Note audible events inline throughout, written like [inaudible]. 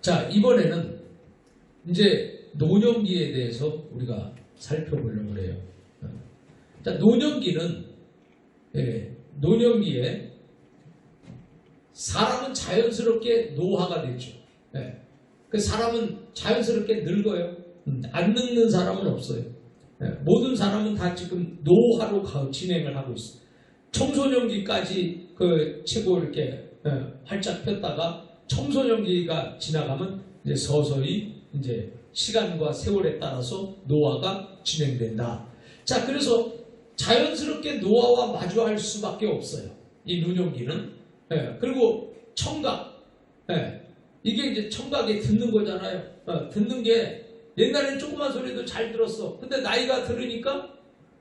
자, 이번에는 이제 노년기에 대해서 우리가 살펴보려고 해요. 어. 자, 노년기는 예, 노년기에 사람은 자연스럽게 노화가 되죠. 예. 그 사람은 자연스럽게 늙어요. 음, 안 늙는 사람은 없어요. 예, 모든 사람은 다 지금 노화로 가- 진행을 하고 있어요. 청소년기까지 그 치고 이렇게 예, 활짝 폈다가 청소년기가 지나가면 이제 서서히 이제 시간과 세월에 따라서 노화가 진행된다. 자, 그래서 자연스럽게 노화와 마주할 수밖에 없어요. 이 노년기는. 예, 그리고 청각. 예, 이게 이제 청각에 듣는 거잖아요. 어, 듣는 게 옛날에는 조그만 소리도 잘 들었어. 근데 나이가 들으니까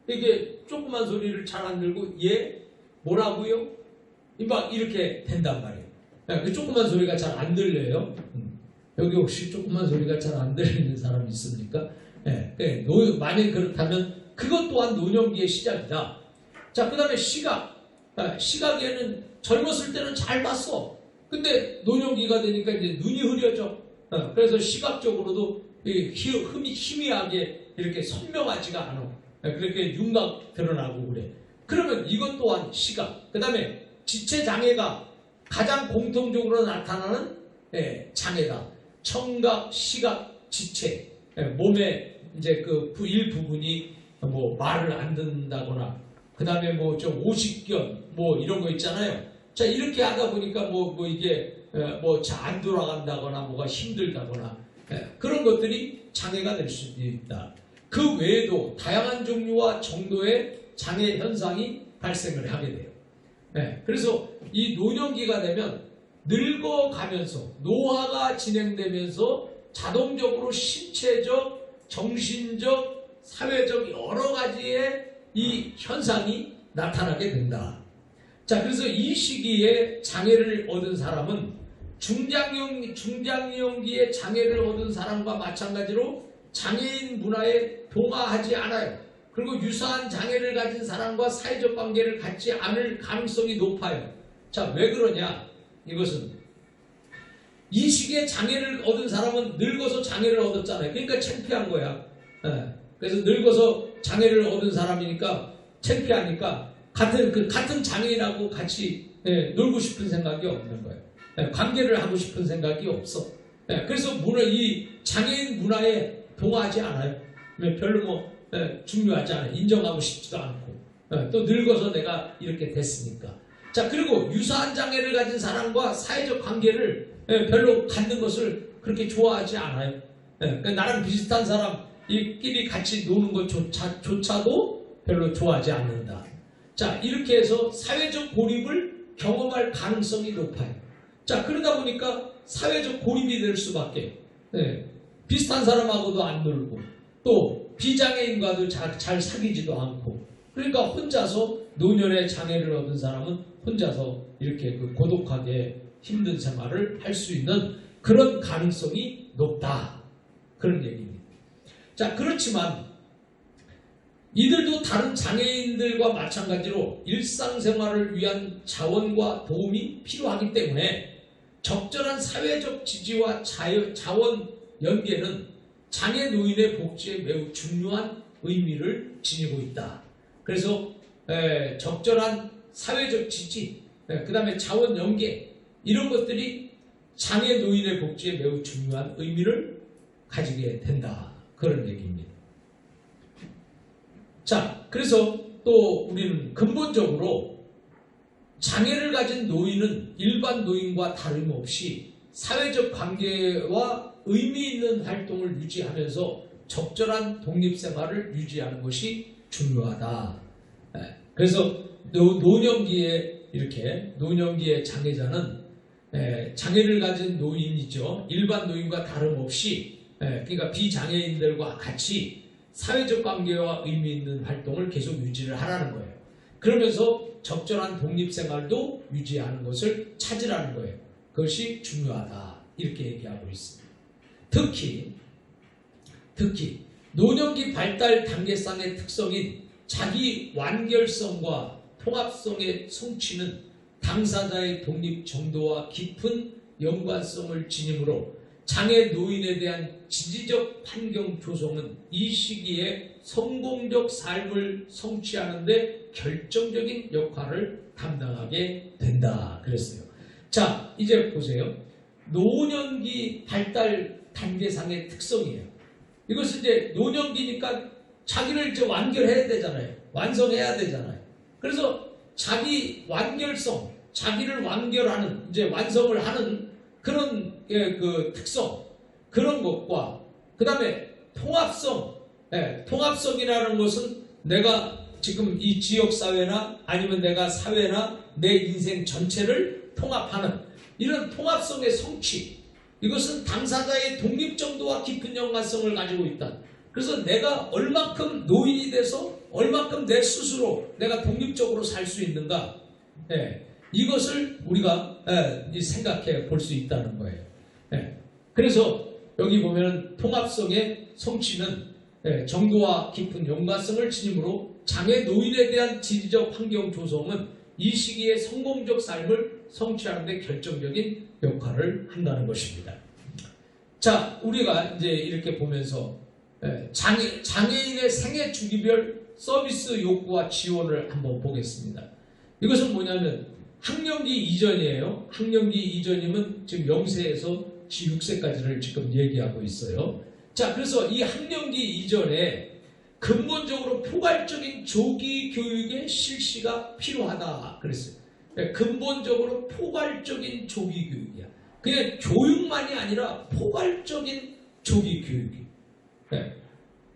이게 조그만 소리를 잘 안 들고 얘 뭐라고요? 막 이렇게 된단 말이에요. 예, 그 조그만 소리가 잘 안 들려요. 음. 여기 혹시 조그만 소리가 잘 안 들리는 사람 있습니까? 예, 예, 노- 만약 그렇다면 그것 또한 노년기의 시작이다. 자, 그 다음에 시각. 아, 시각에는 젊었을 때는 잘 봤어. 근데 노년기가 되니까 이제 눈이 흐려져. 어, 그래서 시각적으로도 흠이 희미하게 이렇게 선명하지가 않아. 예, 그렇게 윤곽 드러나고 그래. 그러면 이것 또한 시각. 그 다음에 지체 장애가 가장 공통적으로 나타나는 예, 장애다. 청각, 시각, 지체. 예, 몸의 이제 그 부- 일부분이 뭐 말을 안 듣는다거나 그 다음에 뭐 좀 오십견 뭐 이런 거 있잖아요. 자 이렇게 하다 보니까 뭐, 뭐 이게 뭐 잘 안 돌아간다거나 뭐가 힘들다거나 예, 그런 것들이 장애가 될 수도 있다. 그 외에도 다양한 종류와 정도의 장애 현상이 발생을 하게 돼요. 예, 그래서 이 노년기가 되면 늙어가면서 노화가 진행되면서 자동적으로 신체적, 정신적, 사회적 여러 가지의 이 현상이 나타나게 된다. 자, 그래서 이 시기에 장애를 얻은 사람은 중장년, 중장년기에 장애를 얻은 사람과 마찬가지로 장애인 문화에 동화하지 않아요. 그리고 유사한 장애를 가진 사람과 사회적 관계를 갖지 않을 가능성이 높아요. 자, 왜 그러냐? 이것은 이 시기에 장애를 얻은 사람은 늙어서 장애를 얻었잖아요. 그러니까 창피한 거야. 예. 그래서 늙어서 장애를 얻은 사람이니까 창피하니까 같은 그 같은 장애인하고 같이 예, 놀고 싶은 생각이 없는 거예요. 예, 관계를 하고 싶은 생각이 없어. 예, 그래서 문화 이 장애인 문화에 동화하지 않아요. 예, 별로 뭐 예, 중요하지 않아요. 인정하고 싶지도 않고 예, 또 늙어서 내가 이렇게 됐으니까. 자 그리고 유사한 장애를 가진 사람과 사회적 관계를 예, 별로 갖는 것을 그렇게 좋아하지 않아요. 예, 그러니까 나랑 비슷한 사람 이끼리 같이 노는 것조차 조차 도 별로 좋아하지 않는다. 자 이렇게 해서 사회적 고립을 경험할 가능성이 높아요. 자 그러다 보니까 사회적 고립이 될 수밖에. 예, 비슷한 사람하고도 안 놀고 또 비장애인과도 잘, 잘 사귀지도 않고 그러니까 혼자서 노년의 장애를 얻은 사람은 혼자서 이렇게 그 고독하게 힘든 생활을 할 수 있는 그런 가능성이 높다. 그런 얘기입니다. 자, 그렇지만 이들도 다른 장애인들과 마찬가지로 일상생활을 위한 자원과 도움이 필요하기 때문에 적절한 사회적 지지와 자유- 자원 연계는 장애 노인의 복지에 매우 중요한 의미를 지니고 있다. 그래서 에, 적절한 사회적 지지, 그 다음에 자원 연계 이런 것들이 장애 노인의 복지에 매우 중요한 의미를 가지게 된다. 그런 얘기입니다. 자, 그래서 또 우리는 근본적으로 장애를 가진 노인은 일반 노인과 다름없이 사회적 관계와 의미 있는 활동을 유지하면서 적절한 독립생활을 유지하는 것이 중요하다. 예, 그래서 노, 노년기에 이렇게 노년기의 장애자는 예, 장애를 가진 노인이죠. 일반 노인과 다름없이 예, 그러니까 비장애인들과 같이 사회적 관계와 의미 있는 활동을 계속 유지를 하라는 거예요. 그러면서 적절한 독립생활도 유지하는 것을 찾으라는 거예요. 그것이 중요하다. 이렇게 얘기하고 있습니다. 특히 특히 노년기 발달 단계상의 특성인 자기 완결성과 통합성의 성취는 당사자의 독립 정도와 깊은 연관성을 지니므로 장애 노인에 대한 지지적 환경 조성은 이 시기에 성공적 삶을 성취하는데 결정적인 역할을 담당하게 된다. 그랬어요. 자, 이제 보세요. 노년기 발달 단계상의 특성이에요. 이것은 이제 노년기니까 자기를 이제 완결해야 되잖아요. 완성해야 되잖아요. 그래서 자기 완결성, 자기를 완결하는, 이제 완성을 하는 그런 예, 그 특성, 그런 것과 그 다음에 통합성, 예, 통합성이라는 것은 내가 지금 이 지역 사회나 아니면 내가 사회나 내 인생 전체를 통합하는 이런 통합성의 성취, 이것은 당사자의 독립 정도와 깊은 연관성을 가지고 있다. 그래서 내가 얼만큼 노인이 돼서 얼만큼 내 스스로 내가 독립적으로 살 수 있는가, 예, 이것을 우리가 예, 생각해 볼 수 있다는 거예요. 예, 그래서 여기 보면 통합성의 성취는 예, 정도와 깊은 연관성을 지니므로 장애 노인에 대한 지리적 환경 조성은 이 시기에 성공적 삶을 성취하는 데 결정적인 역할을 한다는 것입니다. 자, 우리가 이제 이렇게 보면서 예, 장애, 장애인의 생애 주기별 서비스 욕구와 지원을 한번 보겠습니다. 이것은 뭐냐면 학령기 이전이에요. 학령기 이전이면 지금 0세에서 6세까지를 지금 얘기하고 있어요. 자, 그래서 이 학령기 이전에 근본적으로 포괄적인 조기 교육의 실시가 필요하다 그랬어요. 네, 근본적으로 포괄적인 조기 교육이야. 그냥 교육만이 아니라 포괄적인 조기 교육이. 네.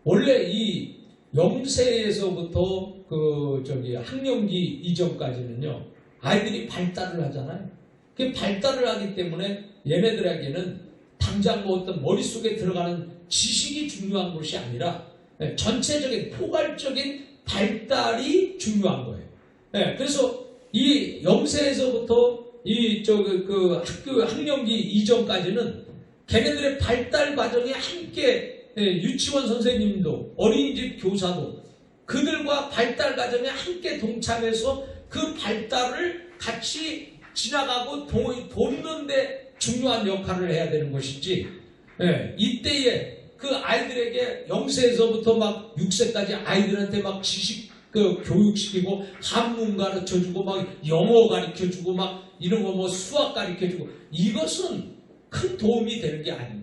원래 이 0세에서부터 그 저기 학령기 이전까지는요 아이들이 발달을 하잖아요. 그 발달을 하기 때문에 얘네들에게는 당장 뭐 어떤 머릿속에 들어가는 지식이 중요한 것이 아니라 예, 전체적인 포괄적인 발달이 중요한 거예요. 예, 그래서 이 0세에서부터 이저그 그 학교 학령기 이전까지는 걔네들의 발달 과정에 함께 예, 유치원 선생님도 어린이집 교사도 그들과 발달 과정에 함께 동참해서 그 발달을 같이 지나가고 돕는데 중요한 역할을 해야 되는 것이지 예, 이때에 그 아이들에게 0세에서부터 막 6세까지 아이들한테 막 지식 그 교육시키고 한문 가르쳐주고 막 영어 가르쳐주고 막 이런 거 뭐 수학 가르쳐주고 이것은 큰 도움이 되는 게 아닙니다.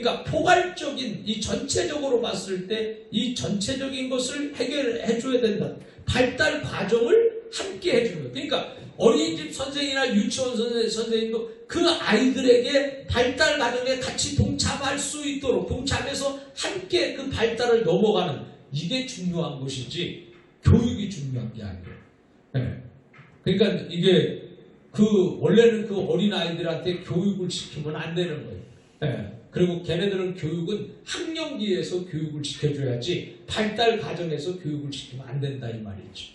그러니까 포괄적인 이 전체적으로 봤을 때 이 전체적인 것을 해결해 줘야 된다. 발달 과정을 함께 해주는 거예요. 그러니까 어린이집 선생이나 유치원 선생, 선생님도 그 아이들에게 발달 과정에 같이 동참할 수 있도록 동참해서 함께 그 발달을 넘어가는 이게 중요한 것이지 교육이 중요한 게 아니에요. 네. 그러니까 이게 그 원래는 그 어린 아이들한테 교육을 시키면 안 되는 거예요. 네. 그리고 걔네들은 교육은 학령기에서 교육을 시켜줘야지 발달 과정에서 교육을 시키면 안 된다 이 말이지.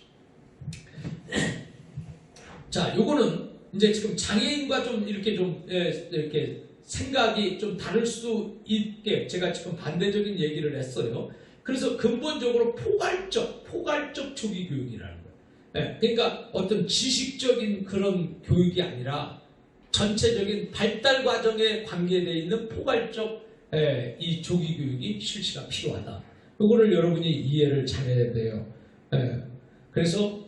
[clears throat] 자, 요거는 이제 지금 장애인과 좀 이렇게 좀 예, 이렇게 생각이 좀 다를 수 있게 제가 지금 반대적인 얘기를 했어요. 그래서 근본적으로 포괄적, 포괄적 조기 교육이라는 거예요. 예, 그러니까 어떤 지식적인 그런 교육이 아니라 전체적인 발달 과정에 관계되어 있는 포괄적 예, 이 조기 교육이 실시가 필요하다. 이거를 여러분이 이해를 잘해야 돼요. 예, 그래서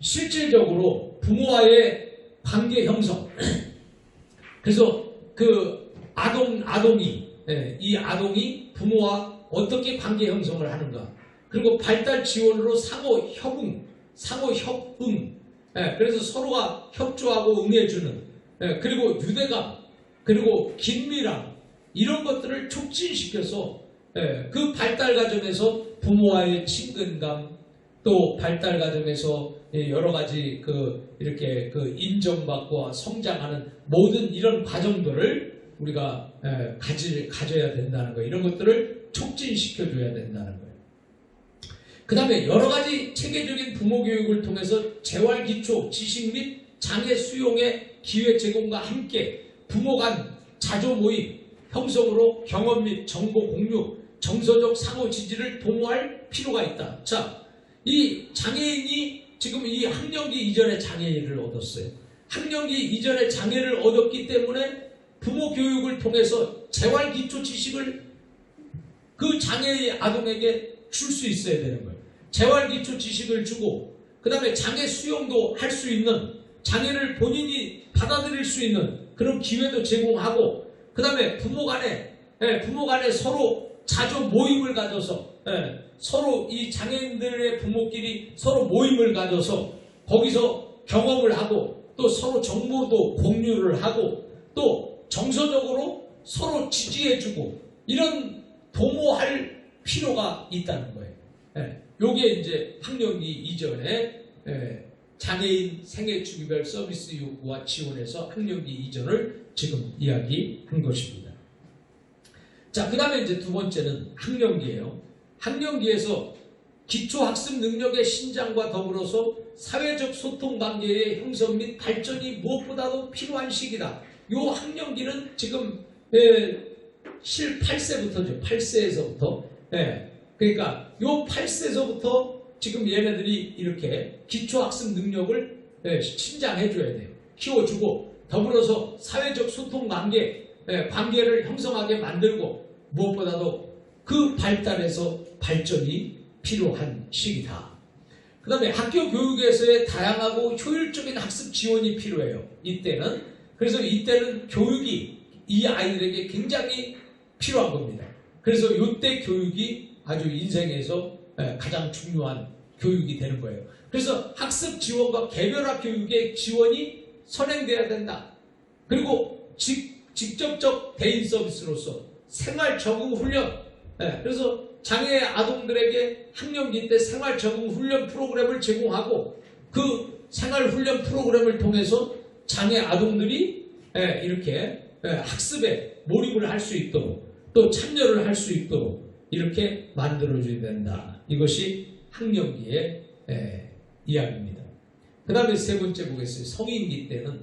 실질적으로 부모와의 관계 형성. [clears throat] 그래서 그 아동 아동이 예, 이 아동이 부모와 어떻게 관계 형성을 하는가. 그리고 발달 지원으로 상호 협응, 상호 협응. 예, 그래서 서로가 협조하고 응해주는. 예, 그리고 유대감, 그리고 긴밀함 이런 것들을 촉진시켜서 예, 그 발달 과정에서 부모와의 친근감, 또 발달 과정에서 여러 가지 그 이렇게 그 인정받고 성장하는 모든 이런 과정들을 우리가 가지, 가져야 된다는 거예요. 이런 것들을 촉진시켜 줘야 된다는 거예요. 그 다음에 여러 가지 체계적인 부모 교육을 통해서 재활 기초, 지식 및 장애 수용의 기회 제공과 함께 부모 간 자조 모임, 형성으로 경험 및 정보 공유, 정서적 상호 지지를 도모할 필요가 있다. 자, 이 장애인이 지금 이 학령기 이전에 장애를 얻었어요. 학령기 이전에 장애를 얻었기 때문에 부모 교육을 통해서 재활 기초 지식을 그 장애의 아동에게 줄 수 있어야 되는 거예요. 재활 기초 지식을 주고 그 다음에 장애 수용도 할 수 있는 장애를 본인이 받아들일 수 있는 그런 기회도 제공하고 그 다음에 부모 간에 예, 부모 간에 서로 자주 모임을 가져서 예, 서로 이 장애인들의 부모끼리 서로 모임을 가져서 거기서 경험을 하고 또 서로 정보도 공유를 하고 또 정서적으로 서로 지지해주고 이런 도모할 필요가 있다는 거예요. 예, 요게 이제 학령기 이전에 예, 장애인 생애주기별 서비스 요구와 지원에서 학령기 이전을 지금 이야기한 것입니다. 자, 그 다음에 이제 두 번째는 학령기예요. 학령기에서 기초학습 능력의 신장과 더불어서 사회적 소통 관계의 형성 및 발전이 무엇보다도 필요한 시기다. 요 학령기는 지금 예, 실 8세부터죠. 8세에서부터. 예, 그러니까 요 8세에서부터 지금 얘네들이 이렇게 기초학습 능력을 예, 신장해줘야 돼요. 키워주고 더불어서 사회적 소통 관계, 예, 관계를 형성하게 만들고 무엇보다도 그 발달에서 발전이 필요한 시기다. 그 다음에 학교 교육에서의 다양하고 효율적인 학습 지원이 필요해요. 이때는. 그래서 이때는 교육이 이 아이들에게 굉장히 필요한 겁니다. 그래서 이때 교육이 아주 인생에서 예, 가장 중요한 교육이 되는 거예요. 그래서 학습 지원과 개별화 교육의 지원이 선행돼야 된다. 그리고 직, 직접적 대인 서비스로서 생활 적응 훈련. 예, 그래서 장애 아동들에게 학령기 때 생활 적응 훈련 프로그램을 제공하고 그 생활 훈련 프로그램을 통해서 장애 아동들이 예, 이렇게 예, 학습에 몰입을 할 수 있도록 또 참여를 할 수 있도록 이렇게 만들어줘야 된다. 이것이 학령기의 예, 이야기입니다. 그 다음에 세 번째 보겠습니다. 성인기 때는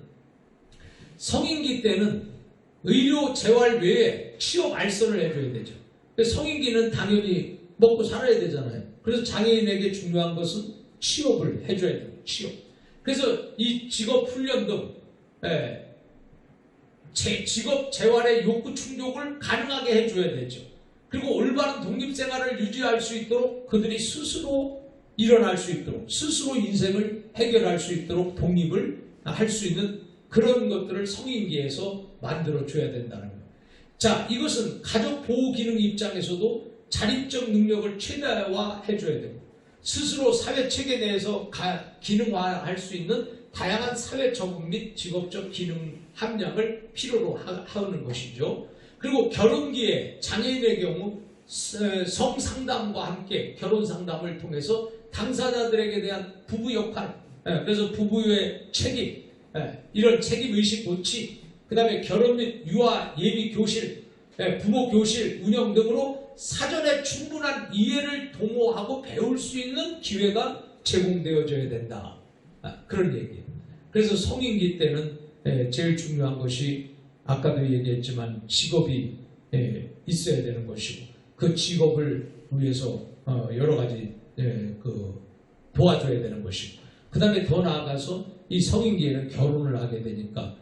성인기 때는 의료 재활 외에 취업 알선을 해줘야 되죠. 성인기는 당연히 먹고 살아야 되잖아요. 그래서 장애인에게 중요한 것은 취업을 해줘야 돼요. 취업. 그래서 이 직업 훈련 등 예, 제 직업 재활의 욕구 충족을 가능하게 해줘야 되죠. 그리고 올바른 독립생활을 유지할 수 있도록 그들이 스스로 일어날 수 있도록 스스로 인생을 해결할 수 있도록 독립을 할 수 있는 그런 것들을 성인기에서 만들어 줘야 된다는 거예요. 자, 이것은 가족 보호 기능 입장에서도 자립적 능력을 최대화해 줘야 되고 스스로 사회 체계 내에서 가, 기능화할 수 있는 다양한 사회 적응 및 직업적 기능 함량을 필요로 하, 하는 것이죠. 그리고 결혼기에 장애인의 경우 성상담과 함께 결혼 상담을 통해서 당사자들에게 대한 부부 역할, 예, 그래서 부부의 책임, 예, 이런 책임 의식 고치, 그 다음에 결혼 및 유아 예비 교실, 예, 부모 교실 운영 등으로 사전에 충분한 이해를 도모하고 배울 수 있는 기회가 제공되어져야 된다. 아, 그런 얘기예요. 그래서 성인기 때는 제일 중요한 것이 아까도 얘기했지만 직업이 있어야 되는 것이고 그 직업을 위해서 어, 여러 가지 그 도와줘야 되는 것이고 그 다음에 더 나아가서 이 성인기에는 결혼을 하게 되니까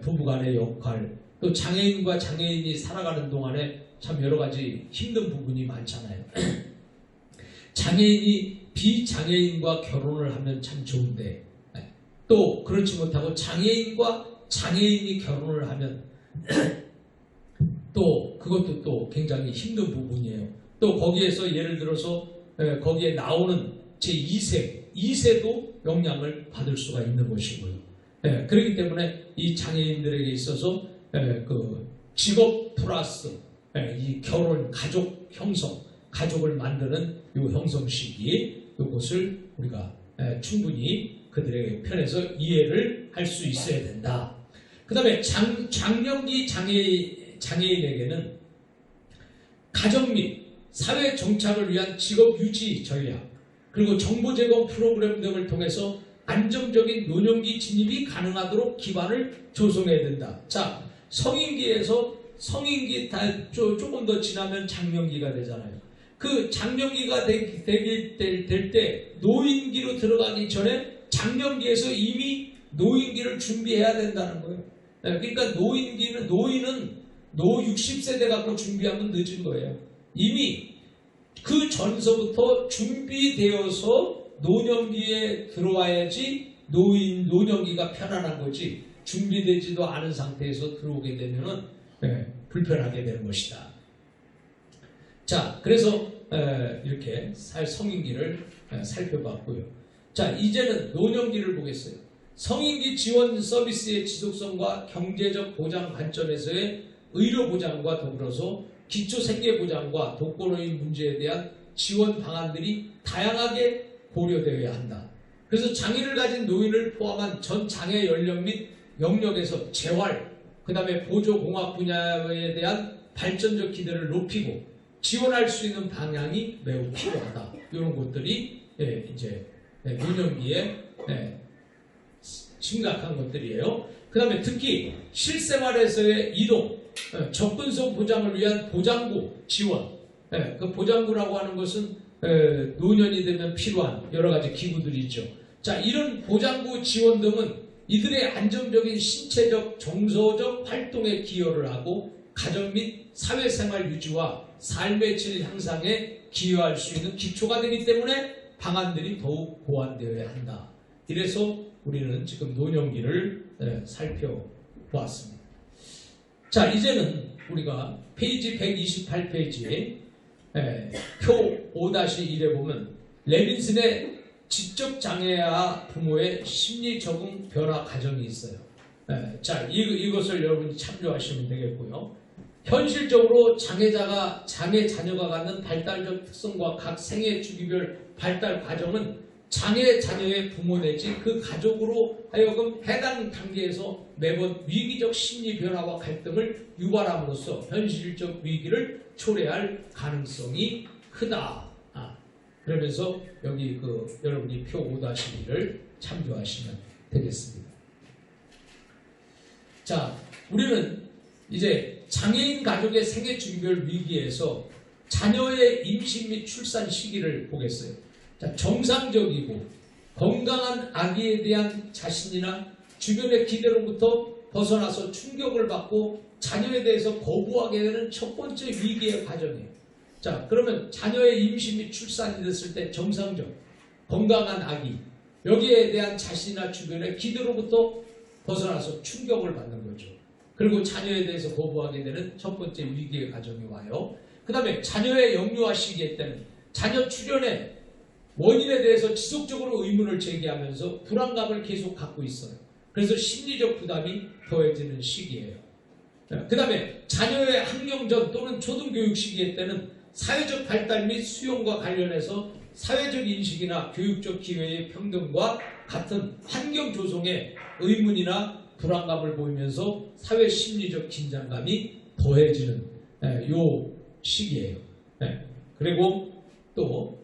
부부간의 역할 또 장애인과 장애인이 살아가는 동안에 참 여러 가지 힘든 부분이 많잖아요. [clears throat] 장애인이 비장애인과 결혼을 하면 참 좋은데 또 그렇지 못하고 장애인과 장애인이 결혼을 하면 [clears throat] 또 그것도 또 굉장히 힘든 부분이에요. 또 거기에서 예를 들어서 거기에 나오는 제 2세, 2세도 영향을 받을 수가 있는 것이고요. 그렇기 때문에 이 장애인들에게 있어서 그 직업 플러스 이 결혼, 가족 형성, 가족을 만드는 이 형성 시기 이것을 우리가 충분히 그들의 편에서 이해를 할 수 있어야 된다. 그 다음에 장년기 장애, 장애인에게는 가정 및 사회 정착을 위한 직업 유지 전략, 그리고 정보 제공 프로그램 등을 통해서 안정적인 노년기 진입이 가능하도록 기반을 조성해야 된다. 자, 성인기에서 성인기 다 조금 더 지나면 장년기가 되잖아요. 그 장년기가 될 때 노인기로 들어가기 전에 장년기에서 이미 노인기를 준비해야 된다는 거예요. 예, 그러니까 노인기는 노인은 노 60세대 갖고 준비하면 늦은 거예요. 이미 그 전서부터 준비되어서 노년기에 들어와야지 노인 노년기가 편안한 거지 준비되지도 않은 상태에서 들어오게 되면은 예, 불편하게 되는 것이다. 자, 그래서 에, 이렇게 살 성인기를 에, 살펴봤고요. 자, 이제는 노년기를 보겠어요. 성인기 지원 서비스의 지속성과 경제적 보장 관점에서의 의료 보장과 더불어서 기초 생계 보장과 독거노인 문제에 대한 지원 방안들이 다양하게 고려되어야 한다. 그래서 장애를 가진 노인을 포함한 전 장애 연령 및 영역에서 재활, 그 다음에 보조공학 분야에 대한 발전적 기대를 높이고 지원할 수 있는 방향이 매우 필요하다. 이런 것들이 예, 이제 예, 노년기에 예, 심각한 것들이에요. 그 다음에 특히 실생활에서의 이동, 예, 접근성 보장을 위한 보장구 지원. 예, 그 보장구라고 하는 것은 예, 노년이 되면 필요한 여러 가지 기구들이 있죠. 자, 이런 보장구 지원 등은 이들의 안정적인 신체적, 정서적 활동에 기여를 하고 가정 및 사회생활 유지와 삶의 질 향상에 기여할 수 있는 기초가 되기 때문에 방안들이 더욱 보완되어야 한다. 이래서 우리는 지금 노년기를 예, 살펴보았습니다. 자, 이제는 우리가 페이지 128페이지에 예, 표 5-1에 보면 레빈슨의 지적 장애아 부모의 심리 적응 변화 과정이 있어요. 예, 자, 이, 이것을 여러분이 참조하시면 되겠고요. 현실적으로 장애자가 장애 자녀가 갖는 발달적 특성과 각 생애 주기별 발달 과정은 장애 자녀의 부모 내지 그 가족으로 하여금 해당 단계에서 매번 위기적 심리 변화와 갈등을 유발함으로써 현실적 위기를 초래할 가능성이 크다. 아, 그러면서 여기 그 여러분이 표 5-1을 참조하시면 되겠습니다. 자, 우리는 이제 장애인 가족의 생애 주기별 위기에서 자녀의 임신 및 출산 시기를 보겠어요. 자, 정상적이고 건강한 아기에 대한 자신이나 주변의 기대로부터 벗어나서 충격을 받고 자녀에 대해서 거부하게 되는 첫 번째 위기의 과정이에요. 자, 그러면 자녀의 임신 및 출산이 됐을 때 정상적, 건강한 아기, 여기에 대한 자신이나 주변의 기대로부터 벗어나서 충격을 받는 거죠. 그리고 자녀에 대해서 거부하게 되는 첫 번째 위기의 과정이 와요. 그 다음에 자녀의 영유아 시기에 때는 자녀 출현의 원인에 대해서 지속적으로 의문을 제기하면서 불안감을 계속 갖고 있어요. 그래서 심리적 부담이 더해지는 시기예요. 그 다음에 자녀의 학령 전 또는 초등교육 시기에 때는 사회적 발달 및 수용과 관련해서 사회적 인식이나 교육적 기회의 평등과 같은 환경 조성에 의문이나 불안감을 보이면서 사회 심리적 긴장감이 더해지는 예, 요 시기예요. 예, 그리고 또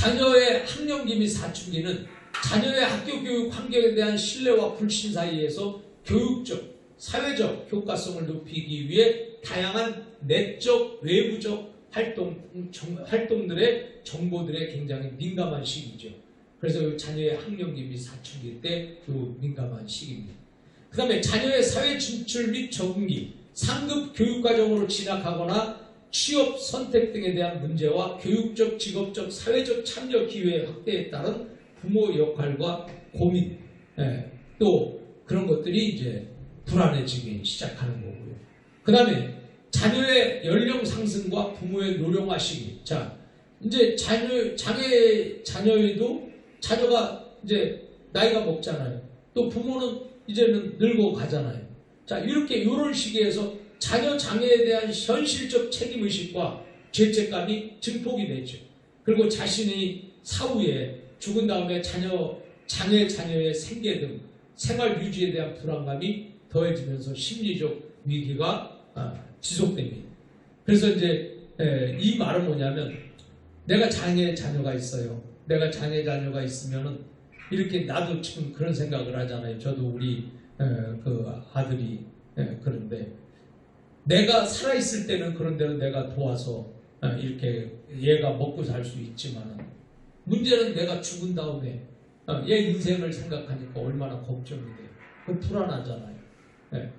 자녀의 학령기 및 사춘기는 자녀의 학교 교육 환경에 대한 신뢰와 불신 사이에서 교육적, 사회적 효과성을 높이기 위해 다양한 내적, 외부적 활동, 정, 활동들의 정보들에 굉장히 민감한 시기죠. 그래서 자녀의 학령기 및 사춘기 때 그 민감한 시기입니다. 그 다음에 자녀의 사회 진출 및 적응기, 상급 교육과정으로 진학하거나 취업 선택 등에 대한 문제와 교육적, 직업적, 사회적 참여 기회 확대에 따른 부모 역할과 고민, 예, 또 그런 것들이 이제 불안해지기 시작하는 거고요. 그 다음에 자녀의 연령 상승과 부모의 노령화 시기. 자, 이제 자녀, 장애 자녀에도 자녀가 이제 나이가 먹잖아요. 또 부모는 이제는 늙어 가잖아요. 자, 이렇게 이런 시기에서 자녀 장애에 대한 현실적 책임의식과 죄책감이 증폭이 되죠. 그리고 자신이 사후에 죽은 다음에 자녀, 장애 자녀의 생계 등 생활 유지에 대한 불안감이 더해지면서 심리적 위기가 아, 지속됩니다. 그래서 이제 이 말은 뭐냐면 내가 장애 자녀가 있어요. 내가 장애 자녀가 있으면은 이렇게 나도 지금 그런 생각을 하잖아요. 저도 우리 그 아들이 그런데 내가 살아 있을 때는 그런 대로 내가 도와서 이렇게 얘가 먹고 살 수 있지만 문제는 내가 죽은 다음에 얘 인생을 생각하니까 얼마나 걱정이 돼요. 그 불안하잖아요. 예.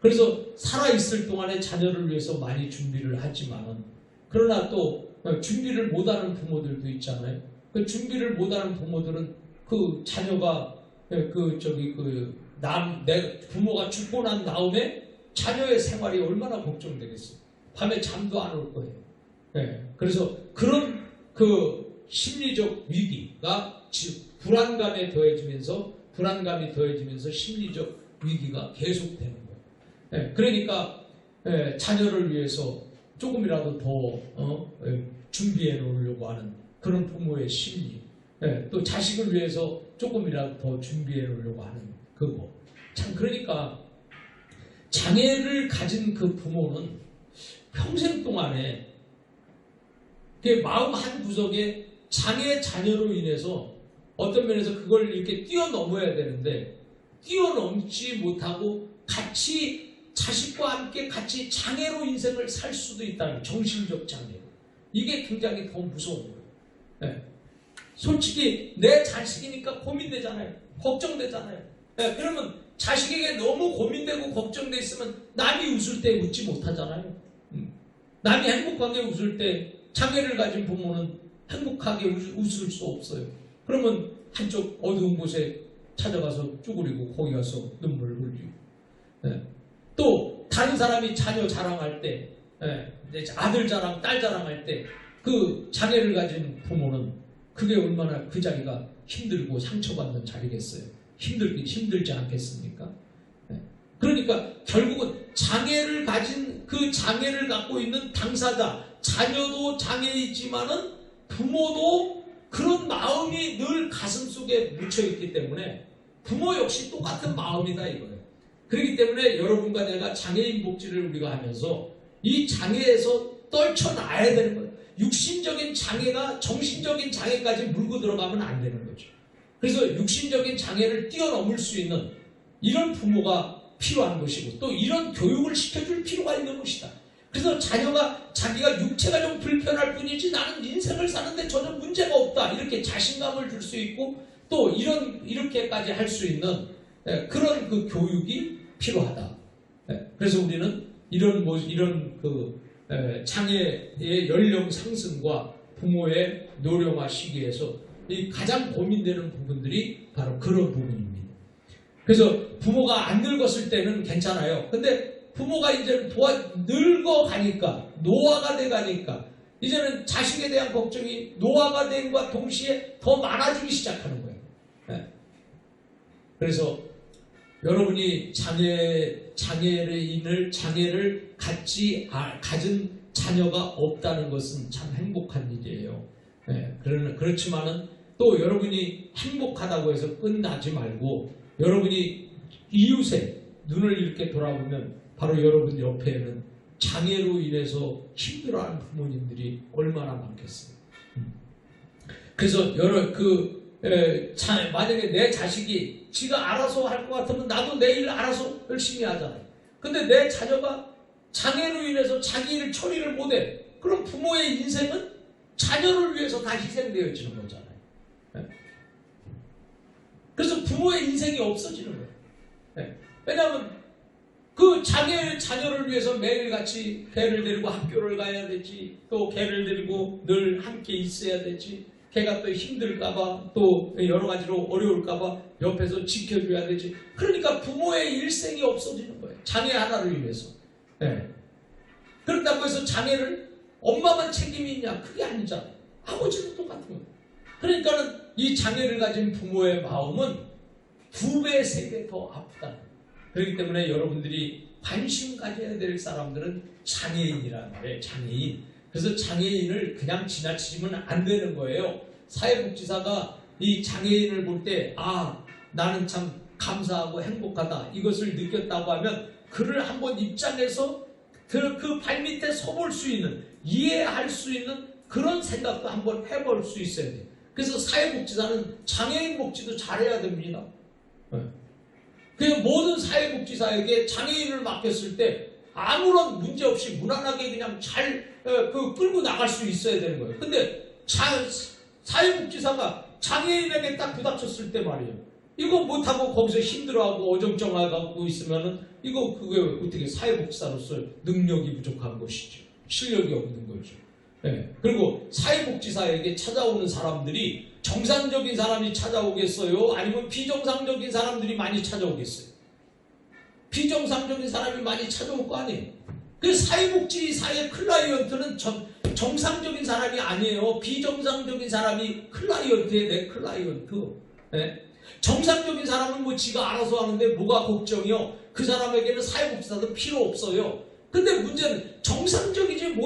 그래서 살아있을 동안에 자녀를 위해서 많이 준비를 하지만은 그러나 또 어, 준비를 못하는 부모들도 있잖아요. 그 준비를 못하는 부모들은 그 자녀가 예, 그 저기 그 남 내 부모가 죽고 난 다음에 자녀의 생활이 얼마나 걱정되겠어요. 밤에 잠도 안 올 거예요. 예, 그래서 그런 그 심리적 위기가 지- 불안감에 더해지면서 불안감이 더해지면서 심리적 위기가 계속되는 거예요. 예, 그러니까 예, 자녀를 위해서 조금이라도 더 어, 예, 준비해 놓으려고 하는 그런 부모의 심리, 예, 또 자식을 위해서 조금이라도 더 준비해 놓으려고 하는 그거. 참 그러니까 장애를 가진 그 부모는 평생 동안에 그 마음 한 구석에 장애 자녀로 인해서 어떤 면에서 그걸 이렇게 뛰어넘어야 되는데 뛰어넘지 못하고 같이 자식과 함께 같이 장애로 인생을 살 수도 있다는 정신적 장애. 이게 굉장히 더 무서운 거예요. 예. 솔직히 내 자식이니까 고민되잖아요. 걱정되잖아요. 예, 그러면 자식에게 너무 고민되고 걱정돼 있으면 남이 웃을 때 웃지 못하잖아요. 음. 남이 행복하게 웃을 때 장애를 가진 부모는 행복하게 웃- 웃을 수 없어요. 그러면 한쪽 어두운 곳에 찾아가서 쭈그리고 거기 가서 눈물 흘리고. 예. 또 다른 사람이 자녀 자랑할 때, 예, 내 아들 자랑, 딸 자랑할 때 그 장애를 가진 부모는 그게 얼마나 그 자리가 힘들고 상처받는 자리겠어요. 힘들기 힘들지 않겠습니까? 예. 그러니까 결국은 장애를 가진 그 장애를 갖고 있는 당사자, 자녀도 장애이지만은 부모도 그런 마음이 늘 가슴 속에 묻혀 있기 때문에 부모 역시 똑같은 마음이다 이거예요. 그렇기 때문에 여러분과 내가 장애인 복지를 우리가 하면서 이 장애에서 떨쳐놔야 되는 거예요. 육신적인 장애가 정신적인 장애까지 물고 들어가면 안 되는 거죠. 그래서 육신적인 장애를 뛰어넘을 수 있는 이런 부모가 필요한 것이고 또 이런 교육을 시켜줄 필요가 있는 것이다. 그래서 자녀가 자기가 육체가 좀 불편할 뿐이지 나는 인생을 사는데 전혀 문제가 없다. 이렇게 자신감을 줄 수 있고 또 이런 이렇게까지 할 수 있는 예, 그런 그 교육이 필요하다. 예, 그래서 우리는 이런 뭐 이런 그 에, 장애의 연령 상승과 부모의 시기에서 이 가장 고민되는 부분들이 바로 그런 부분입니다. 그래서 부모가 안 늙었을 때는 괜찮아요. 근데 부모가 이제 도와, 늙어가니까 노화가 돼가니까 이제는 자식에 대한 걱정이 노화가 된과 동시에 더 많아지기 시작하는 거예요. 예. 그래서 여러분이 장애 장애인을 장애를 갖지 아- 가진 자녀가 없다는 것은 참 행복한 일이에요. 예, 그러나 그렇지만은 또 여러분이 행복하다고 해서 끝나지 말고 여러분이 이웃에 눈을 이렇게 돌아보면 바로 여러분 옆에는 장애로 인해서 힘들어하는 부모님들이 얼마나 많겠어요. 음. 그래서 여러 그 에, 자- 만약에 내 자식이 지가 알아서 할 것 같으면 나도 내 일 알아서 열심히 하잖아요. 근데 내 자녀가 장애로 인해서 자기 일을 처리를 못해. 그럼 부모의 인생은 자녀를 위해서 다 희생되어지는. 예? 그래서 부모의 인생이 없어지는 거예요. 예. 왜냐하면 그 장애 자녀를 위해서 매일같이 개를 데리고 학교를 가야 되지, 또 개를 데리고 늘 함께 있어야 되지, 걔가 또 힘들까봐 또 여러 가지로 어려울까봐 옆에서 지켜줘야 되지. 그러니까 부모의 일생이 없어지는 거예요. 장애 하나를 위해서. 예. 그렇다고 해서 장애를 엄마만 책임이 있냐? 그게 아니잖아요. 아버지도 똑같은 거예요. 그러니까는 이 장애를 가진 부모의 마음은 두 배, 세 배 더 아프다. 그렇기 때문에 여러분들이 관심 가져야 될 사람들은 장애인이라는 거예요. 장애인. 그래서 장애인을 그냥 지나치면 안 되는 거예요. 사회복지사가 이 장애인을 볼 때, 아, 나는 참 감사하고 행복하다. 이것을 느꼈다고 하면 그를 한번 입장해서 그, 그 발밑에 서볼 수 있는, 이해할 수 있는 그런 생각도 한번 해볼 수 있어야 돼요. 그래서 사회복지사는 장애인 복지도 잘해야 됩니다. 네. 그 모든 사회복지사에게 장애인을 맡겼을 때 아무런 문제 없이 무난하게 그냥 잘 어, 그 끌고 나갈 수 있어야 되는 거예요. 근데 자, 사회복지사가 장애인에게 딱 부닥쳤을 때 말이에요. 이거 못하고 거기서 힘들어하고 어정쩡하고 있으면은 이거 그게 어떻게 사회복지사로서 능력이 부족한 것이죠. 실력이 없는 거죠. 예. 그리고 사회복지사에게 찾아오는 사람들이 정상적인 사람이 찾아오겠어요? 아니면 비정상적인 사람들이 많이 찾아오겠어요? 비정상적인 사람이 많이 찾아올 거 아니에요? 그 사회복지사의 클라이언트는 정, 정상적인 사람이 아니에요. 비정상적인 사람이 클라이언트의 내 클라이언트. 예? 정상적인 사람은 뭐 지가 알아서 하는데 뭐가 걱정이요? 그 사람에게는 사회복지사도 필요 없어요. 근데 문제는 정상적이지 못